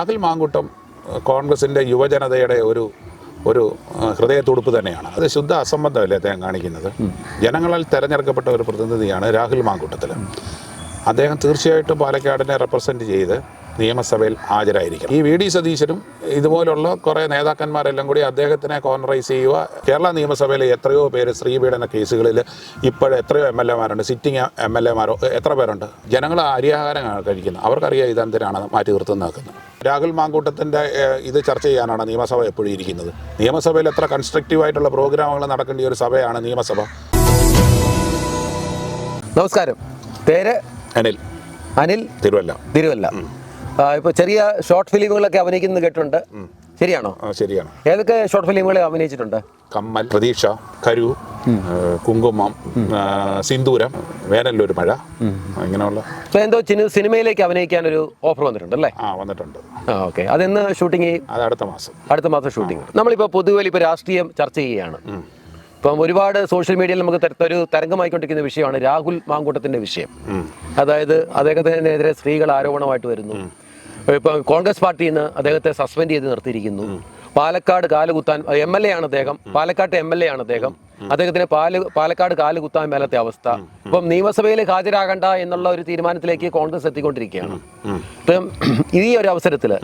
രാഹുൽ മാങ്കുട്ടം കോൺഗ്രസിന്റെ യുവജനതയുടെ ഒരു ഒരു ഹൃദയത്തുടുപ്പ് തന്നെയാണ്. അത് ശുദ്ധ അസംബന്ധമല്ലേ അദ്ദേഹം കാണിക്കുന്നത്? ജനങ്ങളാൽ തെരഞ്ഞെടുക്കപ്പെട്ട ഒരു പ്രതിനിധിയാണ് രാഹുൽ മാങ്കുട്ടത്തിൽ അദ്ദേഹം തീർച്ചയായിട്ടും പാലക്കാടിനെ റെപ്രസെന്റ് ചെയ്ത് നിയമസഭയിൽ ഹാജരായിരിക്കും ഈ വി ഡി സതീശനും ഇതുപോലുള്ള കുറേ നേതാക്കന്മാരെല്ലാം കൂടി അദ്ദേഹത്തിനെ കോൺറൈസ് ചെയ്യുക. കേരള നിയമസഭയിലെ എത്രയോ പേര് സ്ത്രീപീഡന കേസുകളിൽ ഇപ്പോൾ എത്രയോ എം എൽ എമാരുണ്ട്. സിറ്റിംഗ് എം എൽ എമാരോ എത്ര പേരുണ്ട്? ജനങ്ങൾ അരിയാഹാരം കഴിക്കുന്നു. അവർക്കറിയാം ഇതെന്തിനാണ് മാറ്റി നിർത്തുന്ന നിൽക്കുന്നത് രാഹുൽ മാങ്കൂട്ടത്തിന്റെ ഇത് ചർച്ച ചെയ്യാനാണ് നിയമസഭ എപ്പോഴും ഇരിക്കുന്നത്. നിയമസഭയിൽ എത്ര കൺസ്ട്രക്റ്റീവായിട്ടുള്ള പ്രോഗ്രാമുകൾ നടക്കേണ്ട ഒരു സഭയാണ് നിയമസഭ. നമസ്കാരം. പേര്? അനിൽ. അനിൽ തിരുവല്ല. തിരുവല്ല. ഇപ്പോൾ ഇപ്പൊ ചെറിയ ഷോർട്ട് ഫിലിമുകളൊക്കെ അഭിനയിക്കുന്നത് കേട്ടിട്ടുണ്ട്. ശരിയാണോ? ശരിയാണ്. ഏതൊക്കെ ഷോർട്ട് ഫിലിമുകൾ അഭിനയിച്ചിട്ടുണ്ട്? കമ്മൽ പ്രതീക്ഷ കരു കുങ്കുമം സിന്ദൂരം വേനലിലൊരു മഴ ഇങ്ങനെയുള്ള. ഇപ്പൊ എന്തോ സിനിമയിലേക്ക് അഭിനയിക്കാൻ ഒരു ഓഫർ വന്നിട്ടുണ്ട്. അല്ലേ ആ വന്നിട്ടുണ്ട് ഓക്കെ അതെന്ന് ഷൂട്ടിംഗ് അത് അടുത്ത മാസം. അടുത്ത മാസം ഷൂട്ടിംഗ് നമ്മളിപ്പോൾ പൊതുവെ ഇപ്പോൾ രാഷ്ട്രീയം ചർച്ച ചെയ്യുകയാണ്. ഇപ്പം ഒരുപാട് സോഷ്യൽ മീഡിയയിൽ നമുക്ക് ഒരു തരംഗമായിക്കൊണ്ടിരിക്കുന്ന വിഷയമാണ് രാഹുൽ മാങ്കൂട്ടത്തിന്റെ വിഷയം. അതായത് അദ്ദേഹത്തിനെതിരെ സ്ത്രീകൾ ആരോപണമായിട്ട് വരുന്നു. ഇപ്പം കോൺഗ്രസ് പാർട്ടിയിൽ നിന്ന് അദ്ദേഹത്തെ സസ്പെൻഡ് ചെയ്ത് നിർത്തിയിരിക്കുന്നു. പാലക്കാട് കാലുകുത്താൻ എം എൽ എ ആണ് അദ്ദേഹം. പാലക്കാട്ട് എം എൽ എ ആണ് അദ്ദേഹം. അദ്ദേഹത്തിന് പാൽ പാലക്കാട് കാലുകുത്താൻ മേലത്തെ അവസ്ഥ. ഇപ്പം നിയമസഭയിൽ ഹാജരാകണ്ട എന്നുള്ള ഒരു തീരുമാനത്തിലേക്ക് കോൺഗ്രസ് എത്തിക്കൊണ്ടിരിക്കുകയാണ്. ഇപ്പം ഈ ഒരു അവസരത്തിൽ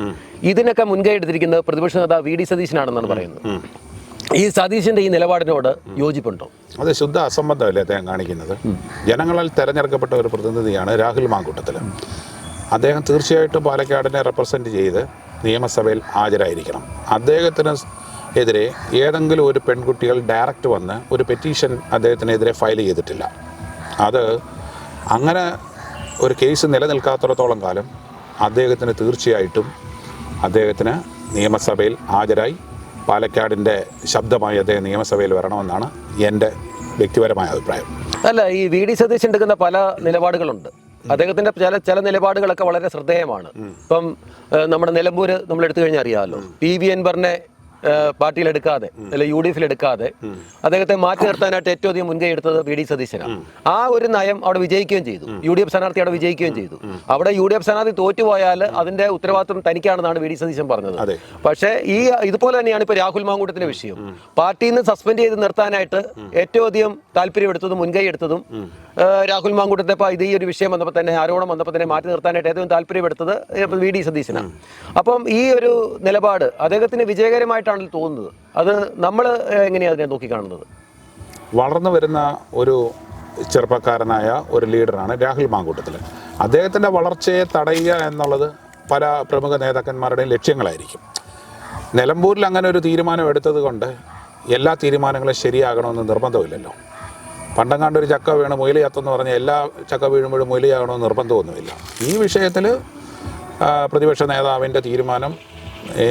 ഇതിനൊക്കെ മുൻകൈ എടുത്തിരിക്കുന്നത് പ്രതിപക്ഷ നേതാവ് വി ഡി സതീശനാണെന്നാണ് പറയുന്നത്. ഈ സതീശന്റെ ഈ നിലപാടിനോട് യോജിപ്പുണ്ടോ? അത് ശുദ്ധ അസംബന്ധമല്ലേ അദ്ദേഹം കാണിക്കുന്നത്? ജനങ്ങളാൽ തെരഞ്ഞെടുക്കപ്പെട്ട ഒരു പ്രതിനിധിയാണ് രാഹുൽ മാങ്കൂട്ടത്തിൽ അദ്ദേഹം തീർച്ചയായിട്ടും പാലക്കാടിനെ റെപ്രസെന്റ് ചെയ്ത് നിയമസഭയിൽ ഹാജരായിരിക്കണം. അദ്ദേഹത്തിന് എതിരെ ഏതെങ്കിലും ഒരു പെൺകുട്ടികൾ ഡയറക്റ്റ് വന്ന് ഒരു പെറ്റീഷൻ അദ്ദേഹത്തിനെതിരെ ഫയൽ ചെയ്തിട്ടില്ല. അത് അങ്ങനെ ഒരു കേസ് നിലനിൽക്കാത്തിടത്തോളം കാലം അദ്ദേഹത്തിന് തീർച്ചയായിട്ടും അദ്ദേഹത്തിന് നിയമസഭയിൽ ഹാജരായി പാലക്കാടിന്റെ ശബ്ദമായി അദ്ദേഹം നിയമസഭയിൽ വരണമെന്നാണ് എന്റെ വ്യക്തിപരമായ അഭിപ്രായം. അല്ല ഈ വി ഡി സതീശൻ എടുക്കുന്ന പല നിലപാടുകളുണ്ട്. അദ്ദേഹത്തിന്റെ ചില ചില നിലപാടുകളൊക്കെ വളരെ ശ്രദ്ധേയമാണ്. ഇപ്പം നമ്മുടെ നിലമ്പൂര് നമ്മൾ എടുത്തു കഴിഞ്ഞാൽ അറിയാമല്ലോ പി വി അൻവറിനെ പാർട്ടിയിൽ എടുക്കാതെ അല്ലെ യു ഡി എഫിൽ എടുക്കാതെ അദ്ദേഹത്തെ മാറ്റി നിർത്താനായിട്ട് ഏറ്റവും അധികം മുൻകൈ എടുത്തത് വി ഡി സതീശനാണ്. ആ ഒരു നയം അവിടെ വിജയിക്കുകയും ചെയ്തു. യു ഡി എഫ് സ്ഥാനാർത്ഥി അവിടെ വിജയിക്കുകയും ചെയ്തു. അവിടെ യു ഡി എഫ് സ്ഥാനാർത്ഥി തോറ്റുപോയാൽ അതിന്റെ ഉത്തരവാദിത്വം തനിക്കാണെന്നാണ് വി ഡി സതീശൻ പറഞ്ഞത്. പക്ഷേ ഈ ഇതുപോലെ തന്നെയാണ് ഇപ്പൊ രാഹുൽ മാങ്കൂട്ടത്തിന്റെ വിഷയം. പാർട്ടിയിൽ നിന്ന് സസ്പെൻഡ് ചെയ്ത് നിർത്താനായിട്ട് ഏറ്റവും അധികം താല്പര്യമെടുത്തതും മുൻകൈ എടുത്തതും രാഹുൽ മാങ്കൂട്ടത്തെ ഇത് ഈ ഒരു വിഷയം വന്നപ്പോൾ തന്നെ ആരോപണം വന്നപ്പോൾ തന്നെ മാറ്റി നിർത്താനായിട്ട് ഏറ്റവും താല്പര്യമെടുത്തത് എടുത്തത് വി ഡി സതീശനാണ്. അപ്പം ഈ ഒരു നിലപാട് അദ്ദേഹത്തിന് വിജയകരമായിട്ടാണ് തോന്നുന്നത്. അത് നമ്മൾ എങ്ങനെയാണ് അതിനെ നോക്കിക്കാണുന്നത് വളർന്നു വരുന്ന ഒരു ചെറുപ്പക്കാരനായ ഒരു ലീഡറാണ് രാഹുൽ മാങ്കൂട്ടത്തിൽ അദ്ദേഹത്തിന്റെ വളർച്ചയെ തടയുക എന്നുള്ളത് പല പ്രമുഖ നേതാക്കന്മാരുടെയും ലക്ഷ്യങ്ങളായിരിക്കും. നിലമ്പൂരിൽ അങ്ങനെ ഒരു തീരുമാനം എടുത്തത് കൊണ്ട് എല്ലാ തീരുമാനങ്ങളും ശരിയാകണമെന്ന് നിർബന്ധമില്ലല്ലോ. പണ്ടങ്ങാണ്ട് ഒരു ചക്ക വീണ് മുയൽ ചത്തെന്ന് പറഞ്ഞാൽ എല്ലാ ചക്ക വീഴുമ്പോഴും മുയലിയാകണമെന്ന് നിർബന്ധമൊന്നുമില്ല. ഈ വിഷയത്തിൽ പ്രതിപക്ഷ നേതാവിന്റെ തീരുമാനം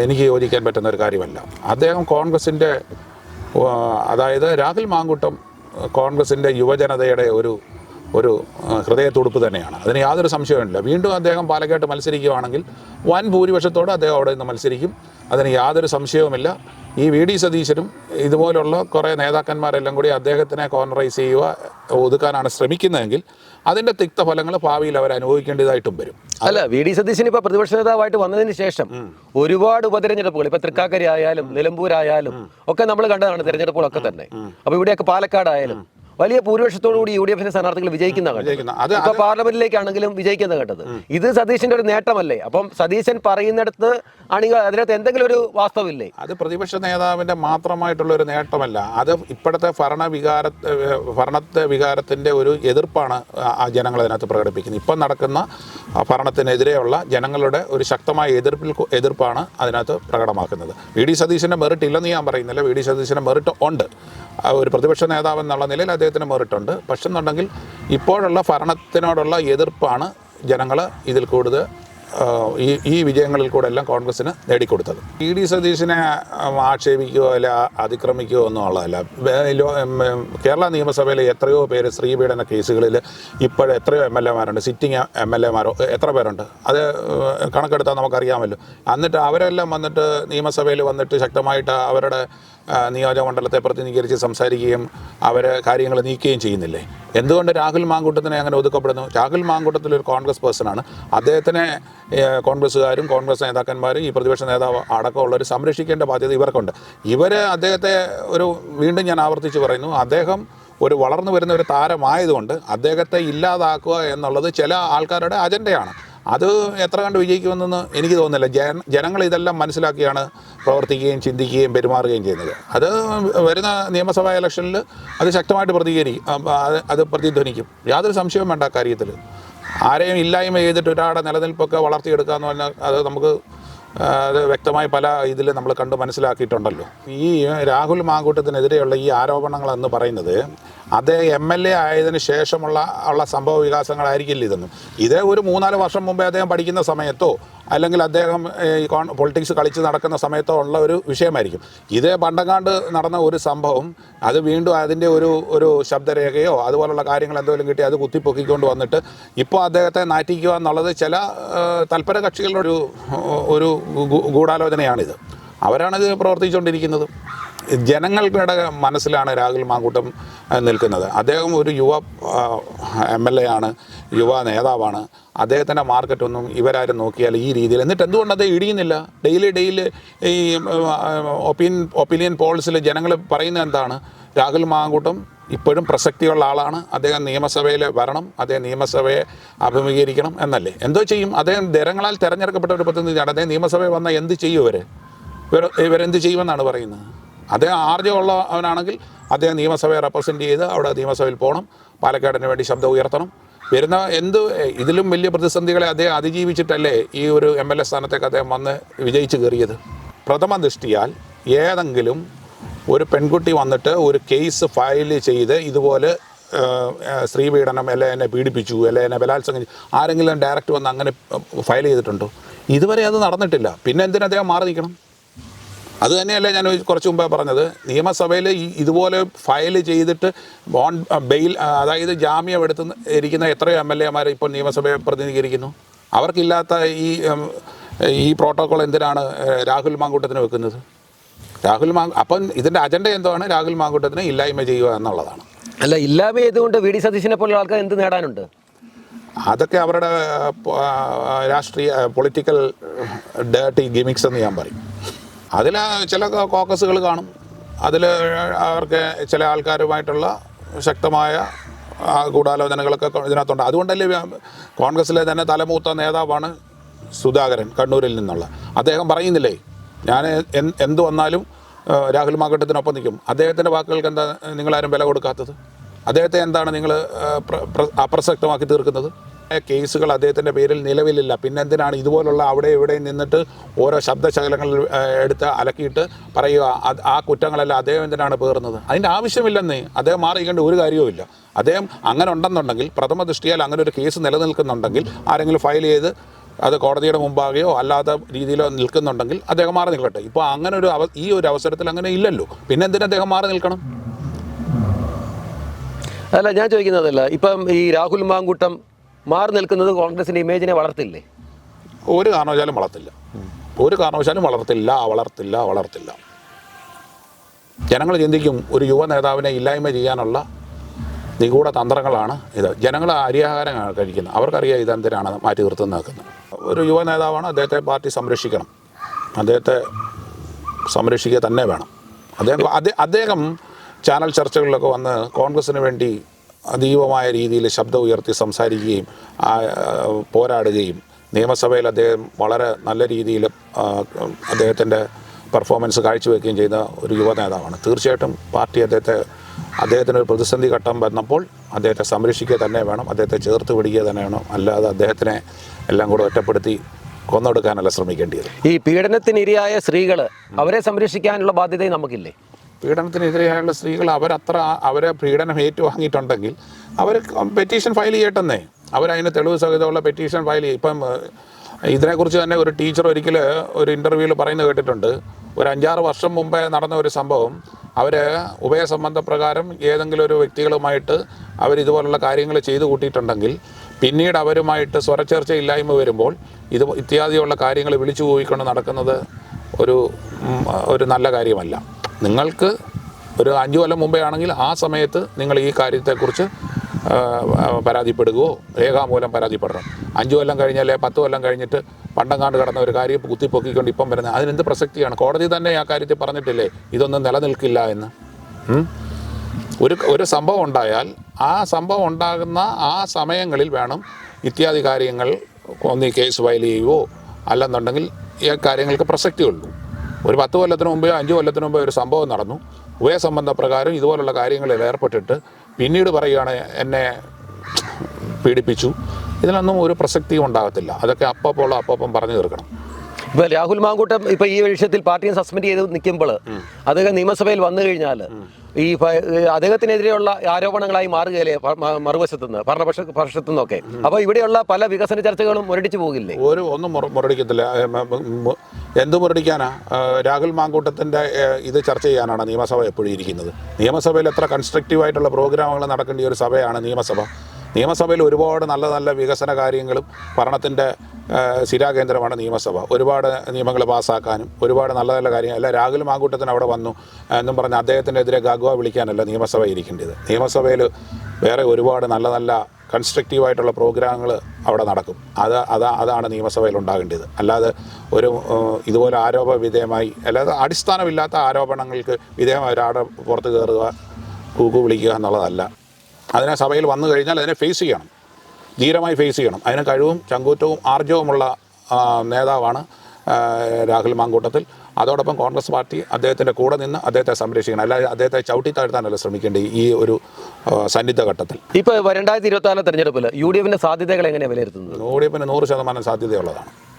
എനിക്ക് യോജിക്കാൻ പറ്റുന്ന ഒരു കാര്യമല്ല. അദ്ദേഹം കോൺഗ്രസിന്റെ അതായത് രാഹുൽ മാങ്കുട്ടം കോൺഗ്രസിന്റെ യുവജനതയുടെ ഒരു ഒരു ഹൃദയത്തുടുപ്പ് തന്നെയാണ്. അതിന് യാതൊരു സംശയവുമില്ല. വീണ്ടും അദ്ദേഹം പാലക്കാട്ട് മത്സരിക്കുകയാണെങ്കിൽ വൻ ഭൂരിപക്ഷത്തോടെ അദ്ദേഹം അവിടെ നിന്ന് മത്സരിക്കും. അതിന് യാതൊരു സംശയവുമില്ല. ഈ വി ഡി സതീശനും ഇതുപോലുള്ള കുറേ നേതാക്കന്മാരെല്ലാം കൂടി അദ്ദേഹത്തിനെ കോർണറൈസ് ചെയ്യുക ഒതുക്കാനാണ് ശ്രമിക്കുന്നതെങ്കിൽ അതിന്റെ തിക്തഫലങ്ങൾ ഭാവിയിൽ അവർ അനുഭവിക്കേണ്ടതായിട്ടും വരും. അല്ല വി ഡി സതീശൻ ഇപ്പോൾ പ്രതിപക്ഷ നേതാവായിട്ട് വന്നതിന് ശേഷം ഒരുപാട് ഉപതെരഞ്ഞെടുപ്പുകൾ ഇപ്പൊ തൃക്കാക്കരി ആയാലും നിലമ്പൂരായാലും ഒക്കെ നമ്മൾ കണ്ടതാണ് തെരഞ്ഞെടുപ്പുകളൊക്കെ തന്നെ. അപ്പോൾ ഇവിടെയൊക്കെ പാലക്കാടായാലും വലിയ ഭൂരിപക്ഷത്തോടു കൂടി യു ഡി എഫിന്റെ സ്ഥാനാർത്ഥികൾ വിജയിക്കുന്ന ഘട്ടം ഇപ്പൊ പാർലമെന്റിലേക്കാണെങ്കിലും വിജയിക്കുന്ന കേട്ടത് ഇത് സതീശന്റെ ഒരു നേട്ടമല്ലേ? അപ്പം സതീശൻ പറയുന്നിടത്ത് ആണെങ്കിൽ അതിനകത്ത് എന്തെങ്കിലും ഒരു വാസ്തവില്ലേ? അത് പ്രതിപക്ഷ നേതാവിന്റെ മാത്രമായിട്ടുള്ള ഒരു നേട്ടമല്ല. അത് ഇപ്പോഴത്തെ ഭരണവികാര ഭരണത്തെ വികാരത്തിന്റെ ഒരു എതിർപ്പാണ് ആ- ജനങ്ങൾ അതിനകത്ത് പ്രകടിപ്പിക്കുന്നത്. ഇപ്പം നടക്കുന്ന ഭരണത്തിനെതിരെയുള്ള ജനങ്ങളുടെ ഒരു ശക്തമായ എതിർപ്പിൽ എതിർപ്പാണ് അതിനകത്ത് പ്രകടമാക്കുന്നത്. വി ഡി സതീശന്റെ മെറിറ്റ് ഇല്ലെന്ന് ഞാൻ പറയുന്നില്ല. വി ഡി സതീശന്റെ മെറിറ്റ് ഉണ്ട്. ഒരു പ്രതിപക്ഷ നേതാവ് എന്നുള്ള നിലയിൽ അദ്ദേഹത്തിന് മേറിട്ടുണ്ട് പക്ഷേ എന്നുണ്ടെങ്കിൽ ഇപ്പോഴുള്ള ഭരണത്തിനോടുള്ള എതിർപ്പാണ് ജനങ്ങൾ ഇതിൽ കൂടുതൽ ഈ ഈ വിജയങ്ങളിൽ കൂടെ എല്ലാം കോൺഗ്രസ്സിന് നേടിക്കൊടുത്തത്. ഇ ഡി സതീശിനെ ആക്ഷേപിക്കുകയോ അല്ല അതിക്രമിക്കുകയോ ഒന്നും ഉള്ളതല്ല. കേരള നിയമസഭയിലെ എത്രയോ പേര് സ്ത്രീപീഡന കേസുകളിൽ ഇപ്പോൾ എത്രയോ എം എൽ എമാരുണ്ട് സിറ്റിംഗ് എം എൽ എമാരോ എത്ര പേരുണ്ട്? അത് കണക്കെടുത്താൽ നമുക്കറിയാമല്ലോ. എന്നിട്ട് അവരെല്ലാം വന്നിട്ട് നിയമസഭയിൽ വന്നിട്ട് ശക്തമായിട്ട് അവരുടെ ആ, നിയോജക മണ്ഡലത്തെ പ്രതിനിധീകരിച്ച് സംസാരിക്കുകയും അവർ കാര്യങ്ങൾ നീക്കുകയും ചെയ്യുന്നില്ലേ? എന്തുകൊണ്ട് രാഹുൽ മാങ്കൂട്ടത്തിനെ അങ്ങനെ ഒതുക്കപ്പെടുന്നു? രാഹുൽ മാങ്കൂട്ടത്തിൽ ഒരു കോൺഗ്രസ് പേഴ്സണാണ്. അദ്ദേഹത്തിനെ കോൺഗ്രസ്സുകാരും കോൺഗ്രസ് നേതാക്കന്മാരും ഈ പ്രതിപക്ഷ നേതാവ് അടക്കമുള്ളവർ സംരക്ഷിക്കേണ്ട ബാധ്യത ഇവർക്കുണ്ട്. ഇവർ അദ്ദേഹത്തെ ഒരു വീണ്ടും ഞാൻ ആവർത്തിച്ച് പറയുന്നു. അദ്ദേഹം ഒരു വളർന്നു വരുന്ന ഒരു താരമായതുകൊണ്ട് അദ്ദേഹത്തെ ഇല്ലാതാക്കുക എന്നുള്ളത് ചില ആൾക്കാരുടെ അജണ്ടയാണ്. അത് എത്ര കണ്ട് വിജയിക്കുമെന്നൊന്ന് എനിക്ക് തോന്നുന്നില്ല. ജന ജനങ്ങൾ ഇതെല്ലാം മനസ്സിലാക്കിയാണ് പ്രവർത്തിക്കുകയും ചിന്തിക്കുകയും പെരുമാറുകയും ചെയ്യുന്നത്. അത് വരുന്ന നിയമസഭാ ഇലക്ഷനിൽ അത് ശക്തമായിട്ട് പ്രതികരിക്കും. അത് പ്രതിധ്വനിക്കും. യാതൊരു സംശയവും വേണ്ട കാര്യത്തിൽ. ആരെയും ഇല്ലായ്മ ചെയ്തിട്ട് ഒരാളുടെ നിലനിൽപ്പൊക്കെ വളർത്തിയെടുക്കുക എന്ന് പറഞ്ഞാൽ അത് നമുക്ക് അത് വ്യക്തമായി പല ഇതിൽ നമ്മൾ കണ്ട് മനസ്സിലാക്കിയിട്ടുണ്ടല്ലോ. ഈ രാഹുൽ മാങ്കൂട്ടത്തിനെതിരെയുള്ള ഈ ആരോപണങ്ങൾ എന്ന് പറയുന്നത് അദ്ദേഹം എം എൽ എ ആയതിനു ശേഷമുള്ള ഉള്ള സംഭവ വികാസങ്ങളായിരിക്കില്ല ഇതൊന്നും. ഇതേ ഒരു മൂന്നാൽ വർഷം മുമ്പേ അദ്ദേഹം പഠിക്കുന്ന സമയത്തോ അല്ലെങ്കിൽ അദ്ദേഹം ഈ പൊളിറ്റിക്സ് കളിച്ച് നടക്കുന്ന സമയത്തോ ഉള്ള ഒരു വിഷയമായിരിക്കും. ഇതേ പണ്ടങ്ങാണ്ട് നടന്ന ഒരു സംഭവം അത് വീണ്ടും അതിന്റെ ഒരു ഒരു ശബ്ദരേഖയോ അതുപോലുള്ള കാര്യങ്ങൾ എന്തെങ്കിലും കിട്ടി അത് കുത്തിപ്പൊക്കിക്കൊണ്ട് വന്നിട്ട് ഇപ്പോൾ അദ്ദേഹത്തെ നാറ്റിക്കുക എന്നുള്ളത് ചില തൽപര കക്ഷികളുടെ ഒരു ഒരു ഗൂഢാലോചനയാണിത്. അവരാണിത് പ്രവർത്തിച്ചുകൊണ്ടിരിക്കുന്നത്. ജനങ്ങളുടെ മനസ്സിലാണ് രാഹുൽ മാങ്കൂട്ടം നിൽക്കുന്നത്. അദ്ദേഹം ഒരു യുവ എം എൽ എ ആണ് യുവ നേതാവാണ്. അദ്ദേഹത്തിന്റെ മാർക്കറ്റൊന്നും ഇവരാരും നോക്കിയാൽ ഈ രീതിയിൽ എന്നിട്ട് എന്തുകൊണ്ട് അത് ഇടിയുന്നില്ല? ഡെയിലി ഡെയിലി ഈ ഒപ്പീൻ ഒപ്പീനിയൻ പോൾസിൽ ജനങ്ങൾ പറയുന്നത് എന്താണ്? രാഹുൽ മാങ്കൂട്ടം ഇപ്പോഴും പ്രസക്തിയുള്ള ആളാണ്. അദ്ദേഹം നിയമസഭയിൽ വരണം അദ്ദേഹം നിയമസഭയെ അഭിമുഖീകരിക്കണം എന്നല്ലേ? എന്തോ ചെയ്യും. അദ്ദേഹം ജനങ്ങളാൽ തിരഞ്ഞെടുക്കപ്പെട്ട ഒരു പ്രതിനിധിയാണ്. അദ്ദേഹം നിയമസഭയിൽ വന്നാൽ എന്ത് ചെയ്യും ഇവർ ഇവർ ഇവരെന്ത് ചെയ്യുമെന്നാണ് പറയുന്നത്? അദ്ദേഹം ഉള്ള അവനാണെങ്കിൽ അദ്ദേഹം നിയമസഭയെ റെപ്രസെന്റ് ചെയ്ത് അവിടെ നിയമസഭയിൽ പോകണം. പാലക്കാടിന് വേണ്ടി ശബ്ദം ഉയർത്തണം. വരുന്ന എന്ത് ഇതിലും വലിയ പ്രതിസന്ധികളെ അദ്ദേഹം അതിജീവിച്ചിട്ടല്ലേ ഈ ഒരു എം എൽ എ സ്ഥാനത്തേക്ക് അദ്ദേഹം വന്ന് വിജയിച്ച് കയറിയത്? പ്രഥമ ദൃഷ്ടിയാൽ ഏതെങ്കിലും ഒരു പെൺകുട്ടി വന്നിട്ട് ഒരു കേസ് ഫയൽ ചെയ്ത് ഇതുപോലെ സ്ത്രീ പീഡനം സ്ത്രീപീഡനം അല്ലെ എന്നെ പീഡിപ്പിച്ചു അല്ലെ എന്നെ ബലാത്സംഗം ആരെങ്കിലും ഡയറക്റ്റ് വന്ന് അങ്ങനെ ഫയൽ ചെയ്തിട്ടുണ്ടോ? ഇതുവരെ അത് നടന്നിട്ടില്ല. പിന്നെ എന്തിനാ അദ്ദേഹം മാറി നിൽക്കണം? അത് തന്നെയല്ലേ ഞാൻ കുറച്ച് മുമ്പേ പറഞ്ഞത്. നിയമസഭയിൽ ഈ ഇതുപോലെ ഫയൽ ചെയ്തിട്ട് ബോൺ ബെയിൽ അതായത് ജാമ്യം എടുത്ത് ഇരിക്കുന്ന എത്രയോ എം എൽ എമാർ ഇപ്പോൾ നിയമസഭയെ പ്രതിനിധീകരിക്കുന്നു. അവർക്കില്ലാത്ത ഈ ഈ പ്രോട്ടോകോൾ എന്തിനാണ് രാഹുൽ മാങ്കൂട്ടത്തിന് വെക്കുന്നത്? രാഹുൽ മാ അപ്പം ഇതിന്റെ അജണ്ട എന്താണ് രാഹുൽ മാങ്കൂട്ടത്തിനെ ഇല്ലായ്മ ചെയ്യുക എന്നുള്ളതാണ്. അല്ല ഇല്ലായ്മ ചെയ്തുകൊണ്ട് വി ഡി സതീശനെ പോലുള്ള ആൾക്കാർ എന്ത് നേടാനുണ്ട്? അതൊക്കെ അവരുടെ രാഷ്ട്രീയ പൊളിറ്റിക്കൽ ഡേർട്ടി ഗിമിക്സ് എന്ന് ഞാൻ പറയും. അതിൽ ചില കോക്കസുകൾ കാണും. അതിൽ അവർക്ക് ചില ആൾക്കാരുമായിട്ടുള്ള ശക്തമായ ഗൂഢാലോചനകളൊക്കെ ഇതിനകത്തുണ്ട്. അതുകൊണ്ടല്ലേ കോൺഗ്രസ്സിലെ തന്നെ തലമൂത്ത നേതാവാണ് സുധാകരൻ കണ്ണൂരിൽ നിന്നുള്ള. അദ്ദേഹം പറയുന്നില്ലേ ഞാൻ എന്ത് വന്നാലും രാഹുൽ മാങ്കട്ടത്തിനൊപ്പം നിൽക്കും. അദ്ദേഹത്തിന്റെ വാക്കുകൾക്ക് എന്താ നിങ്ങളാരും വില കൊടുക്കാത്തത്? അദ്ദേഹത്തെ എന്താണ് നിങ്ങൾ അപ്രസക്തമാക്കി തീർക്കുന്നത്? കേസുകൾ അദ്ദേഹത്തിന്റെ പേരിൽ നിലവിലില്ല. പിന്നെന്തിനാണ് ഇതുപോലുള്ള അവിടെ ഇവിടെ നിന്നിട്ട് ഓരോ ശബ്ദശകലങ്ങൾ എടുത്ത് അലക്കിയിട്ട് പറയുക? ആ കുറ്റങ്ങളെല്ലാം അദ്ദേഹം എന്തിനാണ് പേറുന്നത്? അതിന്റെ ആവശ്യമില്ലെന്നേ. അദ്ദേഹം മാറിയിക്കേണ്ട ഒരു കാര്യവുമില്ല അദ്ദേഹം അങ്ങനെ ഉണ്ടെന്നുണ്ടെങ്കിൽ പ്രഥമ ദൃഷ്ടിയാൽ അങ്ങനെ ഒരു കേസ് നിലനിൽക്കുന്നുണ്ടെങ്കിൽ ആരെങ്കിലും ഫയൽ ചെയ്ത് അത് കോടതിയുടെ മുമ്പാകെയോ അല്ലാത്ത രീതിയിലോ നിൽക്കുന്നുണ്ടെങ്കിൽ അദ്ദേഹം മാറി നിൽക്കട്ടെ. ഇപ്പോൾ അങ്ങനെ ഒരു അവ ഈ ഒരു അവസരത്തിൽ അങ്ങനെ ഇല്ലല്ലോ. പിന്നെ എന്തിനാ അദ്ദേഹം മാറി നിൽക്കണം? അല്ല ഞാൻ ചോദിക്കുന്നതല്ല. ഇപ്പം ഈ രാഹുൽ മാങ്കൂട്ടം മാറി നിൽക്കുന്നത് കോൺഗ്രസിന്റെ ഇമേജിനെ വളർത്തില്ലേ? ഒരു കാരണവശാലും വളർത്തില്ല. ഒരു കാരണവശാലും വളർത്തില്ല വളർത്തില്ല വളർത്തില്ല. ജനങ്ങൾ ചിന്തിക്കും ഒരു യുവ നേതാവിനെ ഇല്ലായ്മ ചെയ്യാനുള്ള നിഗൂഢ തന്ത്രങ്ങളാണ് ഇത്. ജനങ്ങൾ അരിയാഹാരം കഴിക്കുന്നത്. അവർക്കറിയാം ഇതെന്തിനാണ് മാറ്റി നിർത്തി നിൽക്കുന്നത് ഒരു യുവ നേതാവാണ് അദ്ദേഹത്തെ പാർട്ടി സംരക്ഷിക്കണം. അദ്ദേഹത്തെ സംരക്ഷിക്കുക തന്നെ വേണം. അദ്ദേഹം അദ്ദേഹം ചാനൽ ചർച്ചകളിലൊക്കെ വന്ന് കോൺഗ്രസിന് വേണ്ടി അതീവമായ രീതിയിൽ ശബ്ദം ഉയർത്തി സംസാരിക്കുകയും പോരാടുകയും. നിയമസഭയിൽ അദ്ദേഹം വളരെ നല്ല രീതിയിൽ അദ്ദേഹത്തിന്റെ പെർഫോമൻസ് കാഴ്ചവെക്കുകയും ചെയ്ത ഒരു യുവ നേതാവാണ് തീർച്ചയായിട്ടും പാർട്ടി അദ്ദേഹത്തെ അദ്ദേഹത്തിന് ഒരു പ്രതിസന്ധി ഘട്ടം വന്നപ്പോൾ അദ്ദേഹത്തെ സംരക്ഷിക്കുക തന്നെ വേണം അദ്ദേഹത്തെ ചേർത്ത് പിടിക്കുക തന്നെ വേണം. അല്ലാതെ അദ്ദേഹത്തിനെ എല്ലാം കൂടെ ഒറ്റപ്പെടുത്തി കൊന്നൊടുക്കാനല്ല ശ്രമിക്കേണ്ടത് ഈ പീഡനത്തിനിരയായ സ്ത്രീകൾ അവരെ സംരക്ഷിക്കാനുള്ള ബാധ്യതയും നമുക്കില്ലേ? പീഡനത്തിനെതിരെയുള്ള സ്ത്രീകൾ അവരത്ര അവരെ പീഡനം ഏറ്റുവാങ്ങിയിട്ടുണ്ടെങ്കിൽ അവർ പെറ്റീഷൻ ഫയൽ ചെയ്യട്ടെന്നേ. അവരതിന് തെളിവ് സഹിതമുള്ള പെറ്റീഷൻ ഫയൽ ചെയ്യും. ഇപ്പം ഇതിനെക്കുറിച്ച് തന്നെ ഒരു ടീച്ചർ ഒരിക്കൽ ഒരു ഇന്റർവ്യൂവിൽ പറയുന്നത് കേട്ടിട്ടുണ്ട്. ഒരു അഞ്ചാറ് വർഷം മുമ്പേ നടന്ന ഒരു സംഭവം. അവർ ഉഭയസംബന്ധ പ്രകാരം ഏതെങ്കിലും ഒരു വ്യക്തികളുമായിട്ട് അവർ ഇതുപോലുള്ള കാര്യങ്ങൾ ചെയ്തു കൂട്ടിയിട്ടുണ്ടെങ്കിൽ പിന്നീട് അവരുമായിട്ട് സ്വരച്ചേർച്ച ഇല്ലായ്മ വരുമ്പോൾ ഇത് ഇത്യാദിയുള്ള കാര്യങ്ങൾ വിളിച്ചു പോയിക്കൊണ്ട് നടക്കുന്നത് ഒരു ഒരു നല്ല കാര്യമല്ല. നിങ്ങൾക്ക് ഒരു അഞ്ചു കൊല്ലം മുമ്പേ ആണെങ്കിൽ ആ സമയത്ത് നിങ്ങൾ ഈ കാര്യത്തെക്കുറിച്ച് പരാതിപ്പെടുകയോ രേഖാമൂലം പരാതിപ്പെടണം. അഞ്ചു കൊല്ലം കഴിഞ്ഞാലേ പത്ത് കൊല്ലം കഴിഞ്ഞിട്ട് പണ്ടങ്ങാണ്ട് കടന്ന ഒരു കാര്യം കുത്തിപ്പൊക്കിക്കൊണ്ട് ഇപ്പം വരുന്നത് അതിനെന്ത് പ്രസക്തിയാണ്? കോടതി തന്നെ ആ കാര്യത്തിൽ പറഞ്ഞിട്ടില്ലേ? ഇതൊന്നും നിലനിൽക്കില്ല എന്ന്. ഒരു ഒരു സംഭവം ഉണ്ടായാൽ ആ സംഭവം ഉണ്ടാകുന്ന ആ സമയങ്ങളിൽ വേണം ഇത്യാദി കാര്യങ്ങൾ ഒന്ന് കേസ് ഫയൽ ചെയ്യുകയോ അല്ലെന്നുണ്ടെങ്കിൽ ഈ കാര്യങ്ങൾക്ക് പ്രസക്തിയുള്ളൂ. ഒരു പത്ത് കൊല്ലത്തിന് മുമ്പേ അഞ്ച് കൊല്ലത്തിന് മുമ്പേ ഒരു സംഭവം നടന്നു. ഉഭയസംബന്ധ പ്രകാരം ഇതുപോലുള്ള കാര്യങ്ങളിൽ ഏർപ്പെട്ടിട്ട് പിന്നീട് പറയുകയാണ് എന്നെ പീഡിപ്പിച്ചു. ഇതിനൊന്നും ഒരു പ്രസക്തിയും ഉണ്ടാകത്തില്ല. അതൊക്കെ അപ്പപ്പോൾ അപ്പം പറഞ്ഞു തീർക്കണം. ഇപ്പൊ രാഹുൽ മാങ്കൂട്ടം ഇപ്പൊ ഈ വിഷയത്തിൽ പാർട്ടിയെ സസ്പെൻഡ് ചെയ്ത് നിൽക്കുമ്പോൾ അദ്ദേഹം നിയമസഭയിൽ വന്നു കഴിഞ്ഞാൽ ഈ അദ്ദേഹത്തിനെതിരെയുള്ള ആരോപണങ്ങളായി മാറുകയല്ലേ മറുവശത്തു നിന്ന് ഭരണപക്ഷ പക്ഷത്തു നിന്നൊക്കെ അപ്പൊ ഇവിടെയുള്ള പല വികസന ചർച്ചകളും മുരടിച്ചു പോകില്ലേ? ഒരു ഒന്നും മുരടിക്കത്തില്ല. എന്ത് മുരടിക്കാനാ? രാഹുൽ മാങ്കൂട്ടത്തിന്റെ ഇത് ചർച്ച ചെയ്യാനാണ് നിയമസഭ എപ്പോഴും ഇരിക്കുന്നത്. നിയമസഭയിൽ എത്ര കൺസ്ട്രക്റ്റീവ് ആയിട്ടുള്ള പ്രോഗ്രാമുകൾ നടക്കേണ്ട ഒരു സഭയാണ് നിയമസഭ. നിയമസഭയിൽ ഒരുപാട് നല്ല നല്ല വികസന കാര്യങ്ങളും ഭരണത്തിന്റെ ശിരാകേന്ദ്രമാണ് നിയമസഭ. ഒരുപാട് നിയമങ്ങൾ പാസ്സാക്കാനും ഒരുപാട് നല്ല നല്ല കാര്യങ്ങൾ. അല്ല രാഹുൽ മാങ്കൂട്ടത്തിന് അവിടെ വന്നു എന്നും പറഞ്ഞ് അദ്ദേഹത്തിനെതിരെ ഗാഗുവ വിളിക്കാനല്ല നിയമസഭ ഇരിക്കേണ്ടത്. നിയമസഭയിൽ വേറെ ഒരുപാട് നല്ല നല്ല കൺസ്ട്രക്റ്റീവ് ആയിട്ടുള്ള പ്രോഗ്രാമുകൾ അവിടെ നടക്കും. അത് അതാ അതാണ് നിയമസഭയിൽ ഉണ്ടാകേണ്ടത്. അല്ലാതെ ഒരു ഇതുപോലെ ആരോപ വിധേയമായി അല്ലാതെ അടിസ്ഥാനമില്ലാത്ത ആരോപണങ്ങൾക്ക് വിധേയമായ ഒരാടെ പുറത്ത് കയറുക കൂക്കു വിളിക്കുക എന്നുള്ളതല്ല. അതിനെ സഭയിൽ വന്നു കഴിഞ്ഞാൽ അതിനെ ഫേസ് ചെയ്യണം. ധീരമായി ഫേസ് ചെയ്യണം. അതിന് കഴിവും ചങ്കൂറ്റവും ആർജവുമുള്ള നേതാവാണ് രാഹുൽ മാങ്കൂട്ടത്തിൽ. അതോടൊപ്പം കോൺഗ്രസ് പാർട്ടി അദ്ദേഹത്തിന്റെ കൂടെ നിന്ന് അദ്ദേഹത്തെ സംരക്ഷിക്കണം. അല്ലാതെ അദ്ദേഹത്തെ ചവിട്ടി താഴ്ത്താനല്ല ശ്രമിക്കേണ്ടത്. ഈ ഒരു ആ, സന്നിഗ്ധ ഘട്ടത്തിൽ. ഇപ്പൊ രണ്ടായിരത്തി ഇരുപത്തി ആറിലെ തെരഞ്ഞെടുപ്പിൽ യു ഡി എഫിന്റെ സാധ്യതകൾ എങ്ങനെയാണ് വിലയിരുത്തുന്നത്? യു ഡി എഫിന് നൂറ് ശതമാനം സാധ്യതയുള്ളതാണ്.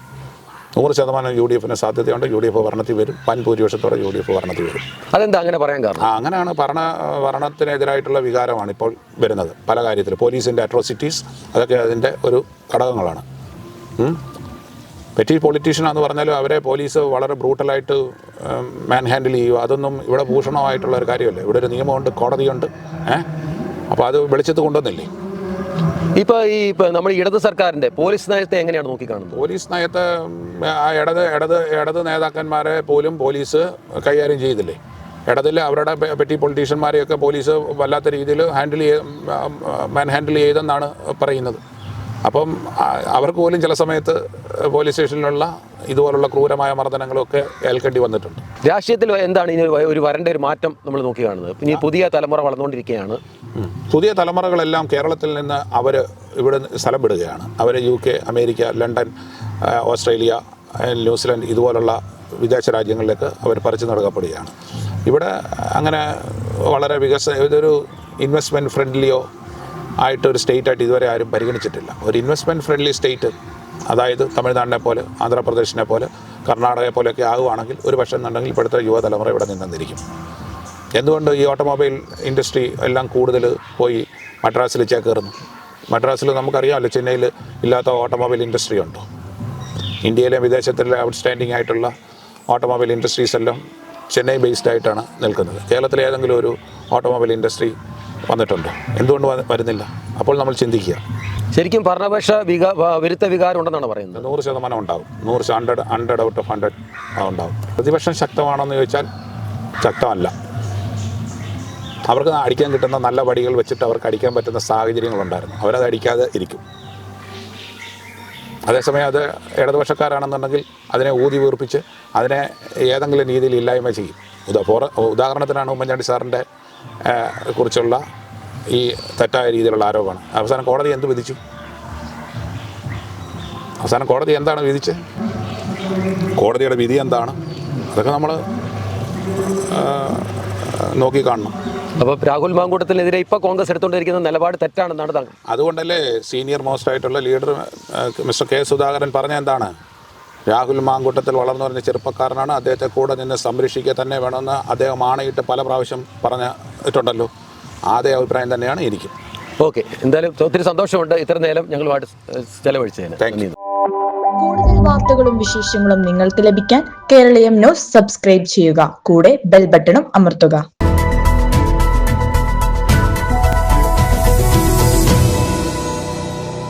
നൂറ് ശതമാനം യു ഡി എഫിന് സാധ്യതയുണ്ട്. യു ഡി എഫ് ഭരണത്തിൽ വരും. വൻ ഭൂരിപക്ഷത്തോടെ യു ഡി എഫ് ഭരണത്തിൽ വരും. അതെന്താ അങ്ങനെ പറയാൻ കാരണം? അങ്ങനെയാണ് ഭരണ ഭരണത്തിനെതിരായിട്ടുള്ള വികാരമാണ് ഇപ്പോൾ വരുന്നത്. പല കാര്യത്തിലും. പോലീസിന്റെ അട്രോസിറ്റീസ് അതൊക്കെ അതിന്റെ ഒരു ഘടകങ്ങളാണ്. പെറ്റി പൊളിറ്റീഷ്യനാന്ന് പറഞ്ഞാലും അവരെ പോലീസ് വളരെ ബ്രൂട്ടലായിട്ട് മാൻ ഹാൻഡിൽ ചെയ്യുക അതൊന്നും ഇവിടെ ഭൂഷണമായിട്ടുള്ള ഒരു കാര്യമല്ല. ഇവിടെ ഒരു നിയമമുണ്ട് കോടതിയുണ്ട്. ഏഹ് അപ്പോൾ അത് വെളിച്ചത്ത് കൊണ്ടുവന്നില്ലേ? ഇപ്പൊ ഈ നമ്മൾ ഇടത് സർക്കാരിന്റെ പോലീസ് നയത്തെ എങ്ങനെയാണ് നോക്കിക്കാണുന്നത്? പോലീസ് നയത്തെ ആ ഇടത് ഇടത് ഇടത് നേതാക്കന്മാരെ പോലും പോലീസ് കൈകാര്യം ചെയ്തില്ലേ? ഇടതിൽ അവരുടെ പെട്ടി പെറ്റി പൊളിറ്റീഷ്യന്മാരെയൊക്കെ പോലീസ് വല്ലാത്ത രീതിയിൽ ഹാൻഡിൽ ചെയ്ത് മാൻ ഹാൻഡിൽ ചെയ്തെന്നാണ് പറയുന്നത്. അപ്പം അവർക്ക് പോലും ചില സമയത്ത് പോലീസ് സ്റ്റേഷനിലുള്ള ഇതുപോലുള്ള ക്രൂരമായ മർദ്ദനങ്ങളൊക്കെ ഏൽക്കേണ്ടി വന്നിട്ടുണ്ട്. രാഷ്ട്രീയത്തിൽ എന്താണ് ഇനി ഒരു- വരണ്ട ഒരു മാറ്റം നമ്മൾ നോക്കി കാണുന്നത്? ഇനി പുതിയ തലമുറ വളർന്നുകൊണ്ടിരിക്കുകയാണ്. പുതിയ തലമുറകളെല്ലാം കേരളത്തിൽ നിന്ന് അവർ ഇവിടെ സ്ഥലം വിടുകയാണ് അവർ U K America London Australia New Zealand ഇതുപോലുള്ള വിദേശ രാജ്യങ്ങളിലേക്ക് അവർ പറിച്ചു നടക്കപ്പെടുകയാണ്. ഇവിടെ അങ്ങനെ വളരെ വികസന ഇതൊരു ഇൻവെസ്റ്റ്മെന്റ് ഫ്രണ്ട്ലിയോ ആയിട്ടൊരു സ്റ്റേറ്റ് ആയിട്ട് ഇതുവരെ ആരും പരിഗണിച്ചിട്ടില്ല. ഒരു ഇൻവെസ്റ്റ്മെന്റ് ഫ്രണ്ട്ലി സ്റ്റേറ്റ് അതായത് തമിഴ്നാടിനെ പോലെ ആന്ധ്രാപ്രദേശിനെ പോലെ കർണാടകയെ പോലെയൊക്കെ ആകുവാണെങ്കിൽ ഒരു പക്ഷേ എന്നുണ്ടെങ്കിൽ ഇപ്പോഴത്തെ യുവതലമുറ ഇവിടെ നിന്നിരിക്കും. എന്തുകൊണ്ട് ഈ ഓട്ടോമൊബൈൽ ഇൻഡസ്ട്രി എല്ലാം കൂടുതൽ പോയി മദ്രാസിൽ ചേക്കേറുന്നു മദ്രാസിൽ നമുക്കറിയാമല്ലോ ചെന്നൈയിൽ ഇല്ലാത്ത ഓട്ടോമൊബൈൽ ഇൻഡസ്ട്രി ഉണ്ടോ? ഇന്ത്യയിലെ വിദേശത്തിലെ ഔട്ട്സ്റ്റാൻഡിംഗ് ആയിട്ടുള്ള ഓട്ടോമൊബൈൽ ഇൻഡസ്ട്രീസ് എല്ലാം ചെന്നൈ ബേസ്ഡ് ആയിട്ടാണ് നിൽക്കുന്നത്. കേരളത്തിലെ ഏതെങ്കിലും ഒരു ഓട്ടോമൊബൈൽ ഇൻഡസ്ട്രി വന്നിട്ടുണ്ടോ. എന്തുകൊണ്ട് വരുന്നില്ല? അപ്പോൾ നമ്മൾ ചിന്തിക്കുക. ശരിക്കും ഭരണപക്ഷ വികാ വിരുദ്ധ വികാരം ഉണ്ടെന്നാണ് പറയുന്നത്. നൂറ് ശതമാനം ഉണ്ടാവും. നൂറ് hundred hundred out of hundred ഉണ്ടാവും. പ്രതിപക്ഷം ശക്തമാണെന്ന് ചോദിച്ചാൽ ശക്തമല്ല. അവർക്ക് അടിക്കാൻ കിട്ടുന്ന നല്ല വടികൾ വെച്ചിട്ട് അവർക്ക് അടിക്കാൻ പറ്റുന്ന സാഹചര്യങ്ങളുണ്ടായിരുന്നു. അവരത് അടിക്കാതെ ഇരിക്കും. അതേസമയം അത് ഇടതുപക്ഷക്കാരാണെന്നുണ്ടെങ്കിൽ അതിനെ ഊതി വീർപ്പിച്ച് അതിനെ ഏതെങ്കിലും രീതിയിൽ ഇല്ലായ്മ ചെയ്യും. ഉദാ ഉദാഹരണത്തിനാണ് ഉമ്മൻചാണ്ടി സാറിന്റെ കുറിച്ചുള്ള ഈ തെറ്റായ രീതിയിലുള്ള ആരോപണം. അവസാനം കോടതി എന്ത് വിധിച്ചു? അവസാനം കോടതി എന്താണ് വിധിച്ചത്? കോടതിയുടെ വിധി എന്താണ്? അതൊക്കെ നമ്മൾ നോക്കി കാണണം. അപ്പോൾ രാഹുൽ മാങ്കൂട്ടത്തിനെതിരെ ഇപ്പോൾ കോൺഗ്രസ് എടുത്തുകൊണ്ടിരിക്കുന്ന നിലപാട് തെറ്റാണെന്നാണ് താങ്കൾ അതുകൊണ്ടല്ലേ സീനിയർ മോസ്റ്റ് ആയിട്ടുള്ള ലീഡർ മിസ്റ്റർ കെ സുധാകരൻ പറഞ്ഞ എന്താണ്? രാഹുൽ മാങ്കൂട്ടത്തിൽ വളർന്നു വരുന്ന ചെറുപ്പക്കാരനാണ്. അദ്ദേഹത്തെ കൂടെ നിന്ന് സംരക്ഷിക്കുക തന്നെ വേണമെന്ന് അദ്ദേഹം ആണയിട്ട് പല പ്രാവശ്യം പറഞ്ഞിട്ടുണ്ടല്ലോ. അതേ അഭിപ്രായം തന്നെയാണ് എനിക്ക്. ഓക്കെ എന്തായാലും ഒത്തിരി സന്തോഷമുണ്ട്. ഇത്ര നേരം ഞങ്ങളുമായിട്ട് ചെലവഴിച്ചതിന്. Thank you. നന്ദി. കൂടുതൽ വാർത്തകളും വിശേഷങ്ങളും നിങ്ങൾക്ക് ലഭിക്കാൻ കേരളീയം ന്യൂസ് സബ്സ്ക്രൈബ് ചെയ്യുക. കൂടെ ബെൽ ബട്ടണും അമർത്തുക.